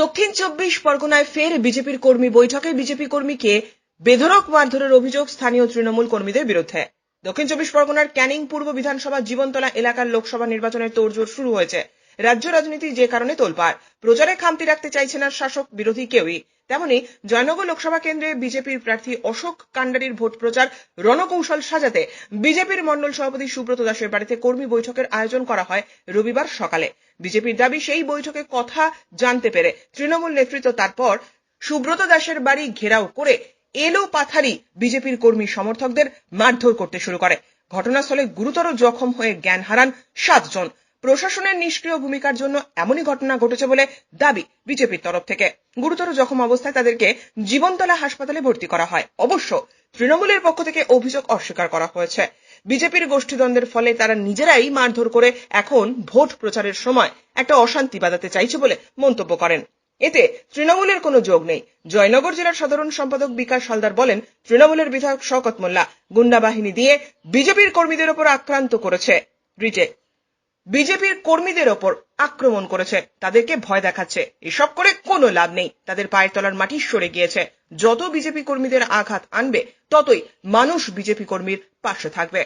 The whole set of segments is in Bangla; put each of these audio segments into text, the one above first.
দক্ষিণ চব্বিশ পরগনায় ফের বিজেপির কর্মী বৈঠকে বিজেপি কর্মীকে বেধরক মারধরের অভিযোগ স্থানীয় তৃণমূল কর্মীদের বিরুদ্ধে। দক্ষিণ চব্বিশ পরগনার ক্যানিং পূর্ব বিধানসভা জীবনতলা এলাকার লোকসভা নির্বাচনের তোড়জোড় শুরু হয়েছে। রাজ্য রাজনীতি যে কারণে তোলপাড়। প্রচারে খামতি রাখতে চাইছে না শাসক বিরোধী কেউই। তেমনি জয়নগর লোকসভা কেন্দ্রে বিজেপির প্রার্থী অশোক কান্ডারির ভোট প্রচার রণকৌশল সাজাতে বিজেপির মণ্ডল সভাপতি সুব্রত দাসের বাড়িতে কর্মী বৈঠকের আয়োজন করা হয় রবিবার সকালে। বিজেপির দাবি, সেই বৈঠকে কথা জানতে পেরে তৃণমূল নেতৃত্ব তারপর সুব্রত দাসের বাড়ি ঘেরাও করে এলো পাথারি বিজেপির কর্মী সমর্থকদের মারধর করতে শুরু করে। ঘটনাস্থলে গুরুতর জখম হয়ে জ্ঞান হারান সাতজন। প্রশাসনের নিষ্ক্রিয় ভূমিকার জন্য এমনই ঘটনা ঘটেছে বলে দাবি বিজেপির তরফ থেকে। গুরুতর জখম অবস্থায় তাদেরকে জীবনতলা হাসপাতালে ভর্তি করা হয়। অবশ্য তৃণমূলের পক্ষ থেকে অভিযোগ অস্বীকার করা হয়েছে। বিজেপির গোষ্ঠীদ্বন্দ্বের ফলে তারা নিজেরাই মারধর করে এখন ভোট প্রচারের সময় একটা অশান্তি বাঁধাতে চাইছে বলে মন্তব্য করেন। এতে তৃণমূলের কোনো যোগ নেই। জয়নগর জেলার সাধারণ সম্পাদক বিকাশ হালদার বলেন, তৃণমূলের বিধায়ক শওকত মোল্লা গুন্ডা বাহিনী দিয়ে বিজেপির কর্মীদের ওপর আক্রান্ত করেছে। রিটে বিজেপির কর্মীদের ওপর আক্রমণ করেছে। তাদেরকে ভয় দেখাচ্ছে। এসব করে কোনো লাভ নেই। তাদের পায়ের তলার মাটি সরে গিয়েছে। যত বিজেপি কর্মীদের আঘাত আনবে, ততই মানুষ বিজেপি কর্মীর পাশে থাকবে।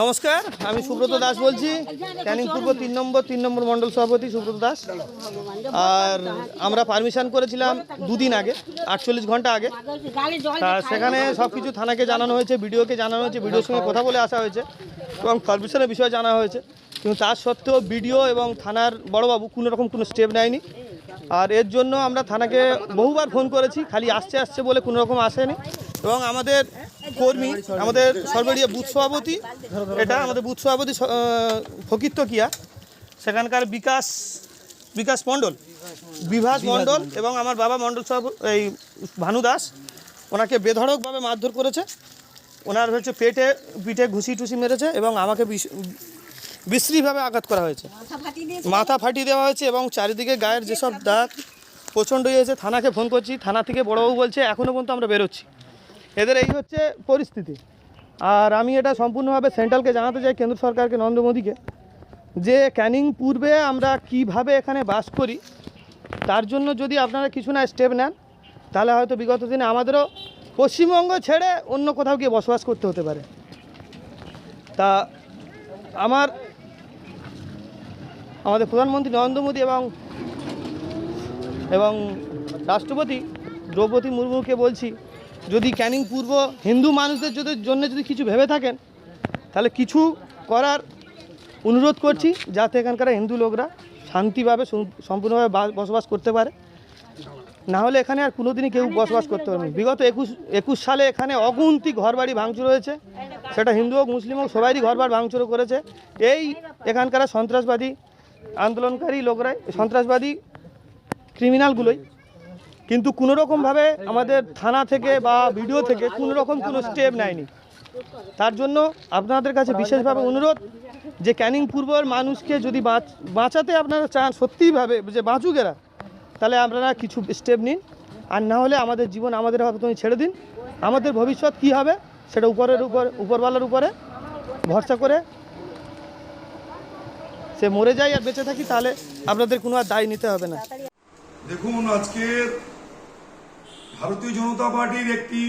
নমস্কার, আমি সুব্রত দাস বলছি। ক্যানিং পূর্ব তিন নম্বর তিন নম্বর মণ্ডল সভাপতি সুব্রত দাস। আর আমরা পারমিশন করেছিলাম দুদিন আগে, আটচল্লিশ ঘণ্টা আগে। সেখানে সব কিছু থানাকে জানানো হয়েছে, বিডিওকে জানানো হয়েছে ভিডিওর সঙ্গে কথা বলে আসা হয়েছে এবং পারমিশনের বিষয়ে জানা হয়েছে। কিন্তু তার সত্ত্বেও বিডিও এবং থানার বড়বাবু কোনো রকম কোনো স্টেপ নেয়নি। আর এর জন্য আমরা থানাকে বহুবার ফোন করেছি খালি আসছে আসছে বলে কোনো রকম আসেনি। এবং আমাদের কর্মী আমাদের সর্বদীয় বুথ সভাপতি এটা আমাদের বুথ সভাপতি আহ, কিয়া সেখানকার বিকাশ বিকাশ মণ্ডল বিভাস মণ্ডল এবং আমার বাবা মণ্ডল সভাপতি এই ভানু দাস ওনাকে বেধড়কভাবে মারধর করেছে। ওনার হচ্ছে পেটে পিঠে ঘুষি টুসি মেরেছে এবং আমাকে বিশ্রীভাবে আঘাত করা হয়েছে। মাথা ফাটিয়ে দেওয়া হয়েছে এবং চারিদিকে গায়ের যেসব দাগ প্রচণ্ড হয়েছে, থানাকে ফোন করছি, থানা থেকে বড়বাবু বলছে এখনও পর্যন্ত আমরা বেরোচ্ছি। এদের এই হচ্ছে পরিস্থিতি। আর আমি এটা সম্পূর্ণভাবে সেন্ট্রালকে জানাতে চাই, কেন্দ্র সরকারকে, নরেন্দ্র মোদীকে, যে ক্যানিং পূর্বে আমরা কীভাবে এখানে বাস করি, তার জন্য যদি আপনারা কিছু না স্টেপ নেন, তাহলে হয়তো বিগত দিনে আমাদেরও পশ্চিমবঙ্গ ছেড়ে অন্য কোথাও গিয়ে বসবাস করতে হতে পারে। তা আমার আমাদের প্রধানমন্ত্রী নরেন্দ্র মোদী এবং এবং রাষ্ট্রপতি দ্রৌপদী মুর্মুকে বলছি, যদি ক্যানিং পূর্ব হিন্দু মানুষদের যদি জন্য যদি কিছু ভেবে থাকেন, তাহলে কিছু করার অনুরোধ করছি যাতে এখানকার হিন্দু লোকরা শান্তিভাবে সম্পূর্ণভাবে বসবাস করতে পারে। না হলে এখানে আর কোনোদিনই কেউ বসবাস করতে পারবে। বিগত একুশ একুশ সালে এখানে অগুন্তি ঘরবাড়ি ভাঙচুর হয়েছে। সেটা হিন্দু হোক, মুসলিম হোক সবারই ঘরবাড়ি ভাঙচুর করেছে। এই এখানকার সন্ত্রাসবাদী আন্দোলনকারী লোকরাই, সন্ত্রাসবাদী ক্রিমিনালগুলোই কিন্তু কোনো রকমভাবে আমাদের থানা থেকে বা ভিডিও থেকে কোনো রকম কোনো স্টেপ নেয়নি। তার জন্য আপনাদের কাছে বিশেষভাবে অনুরোধ যে ক্যানিং পূর্বর মানুষকে যদি বাঁচ- বাঁচাতে আপনারা চান সত্যিভাবে যে বাঁচুক এরা, তাহলে আপনারা কিছু স্টেপ নিন। আর না হলে আমাদের জীবন আমাদের হাতে তুমি ছেড়ে দিন। আমাদের ভবিষ্যৎ কি হবে, সেটা উপরের উপর, উপরওয়ালার উপরে ভরসা করে সে মরে যায় আর বেঁচে থাকি, তাহলে আপনাদের কোনো আর দায় নিতে হবে না। দেখুন আজকের ভারতীয় জনতা পার্টির একটি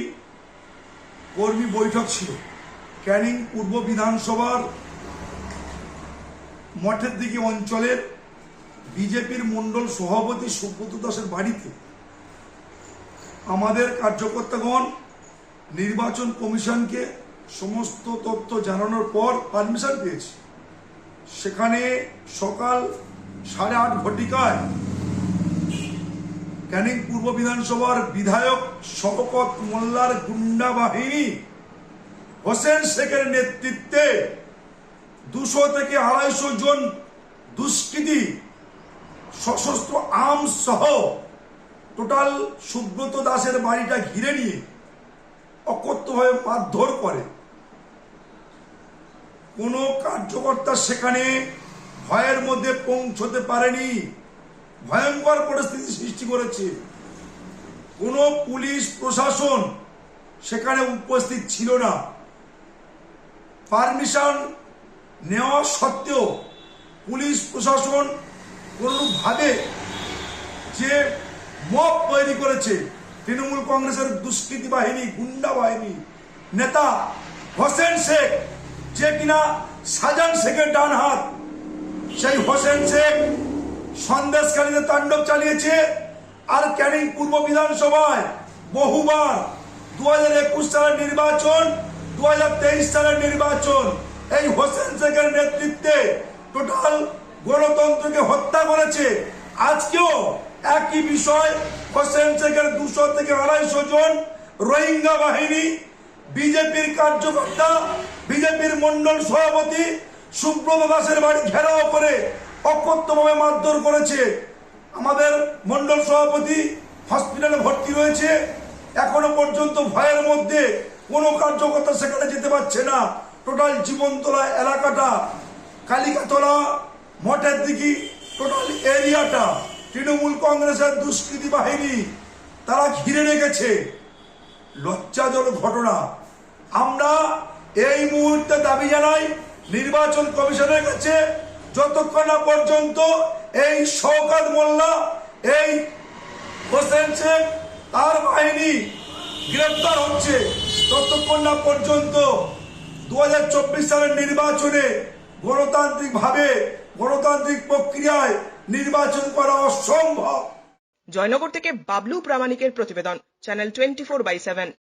কর্মী বৈঠক ছিল। ক্যানিং পূর্ব বিধানসভার মঠের দিকে অঞ্চলের বিজেপির মণ্ডল সভাপতি সুব্রত দাসের বাড়িতে আমাদের কার্যকর্তাগণ, নির্বাচন কমিশনকে সমস্ত তথ্য জানানোর পর পারমিশন পেয়েছি। সেখানে সকাল সাড়ে আট ঘটিকায় ক্যানিং পূর্ব বিধানসভার বিধায়ক শওকত মোল্লার গুন্ডা বাহিনী হোসেন শেখের নেতৃত্বে দুশো থেকে আড়াইশো জন দুষ্কৃতী সশস্ত্র আর্মস সহ টোটাল সুব্রত দাসের বাড়িটা ঘিরে নিয়ে অকথ্যভাবে মারধর করে। কোনো কার্যকর্তা সেখানে ভয়ের মধ্যে পৌঁছতে পারেনি। ভয়ঙ্কর পরিস্থিতি সৃষ্টি করেছে। কোনো পুলিশ, প্রশাসন সেখানে উপস্থিত ছিল না। পারমিশন নেওয়া সত্ত্বেও পুলিশ, প্রশাসন কোনোভাবে যে মব তৈরি করেছে, তৃণমূল কংগ্রেসের দুষ্কৃতি বাহিনী, গুন্ডা বাহিনী, নেতা হোসেন শেখ যে কিনা সাজান শেখের ডান হাত, সেই হোসেন শেখ সন্দেশকারীদের তাণ্ডব চালিয়েছে আর ক্যানিং পূর্ব বিধানসভায় বহুবার দু হাজার একুশ সালের নির্বাচন দু হাজার তেইশ সালের নির্বাচন, এই হোসেন শেখের নেতৃত্বে টোটাল গণতন্ত্রকে হত্যা করেছে। আজকেও একই বিষয়, হোসেন শেখের দুশো থেকে আড়াইশো জন রোহিঙ্গা বাহিনী বিজেপির কার্যকর্তা, বিজেপির মন্ডল সভাপতি সুব্রত দাসের বাড়ি ঘেরাও করে অকথ্যভাবে মারধর করেছে। আমাদের মন্ডল সভাপতি হসপিটালে ভর্তি রয়েছে। এখনও পর্যন্ত ভয়ের মধ্যে কোনো কার্যকর্তা সেখানে যেতে পারছে না। টোটাল জীবনতলা এলাকাটা, কালিকাতলা মঠের দিকে টোটাল এরিয়াটা, তৃণমূল কংগ্রেসের দুষ্কৃতি বাহিনী, তারা ঘিরে রেখেছে। লজ্জাজনক ঘটনা। আমরা এই মুহূর্তে দাবি জানাই, নির্বাচন কমিশনের কাছে যতক্ষণ না পর্যন্ত এই শওকাত মোল্লা, এই হোসেন শেখ তার বাহিনী গ্রেপ্তার হচ্ছে, ততক্ষণ না পর্যন্ত দু হাজার চব্বিশ সালের নির্বাচনে গণতান্ত্রিকভাবে, গণতান্ত্রিক প্রক্রিয়ায় নির্বাচন করা অসম্ভব। জয়নগর থেকে বাবলু প্রামাণিকের প্রতিবেদন। channel 24 by 7.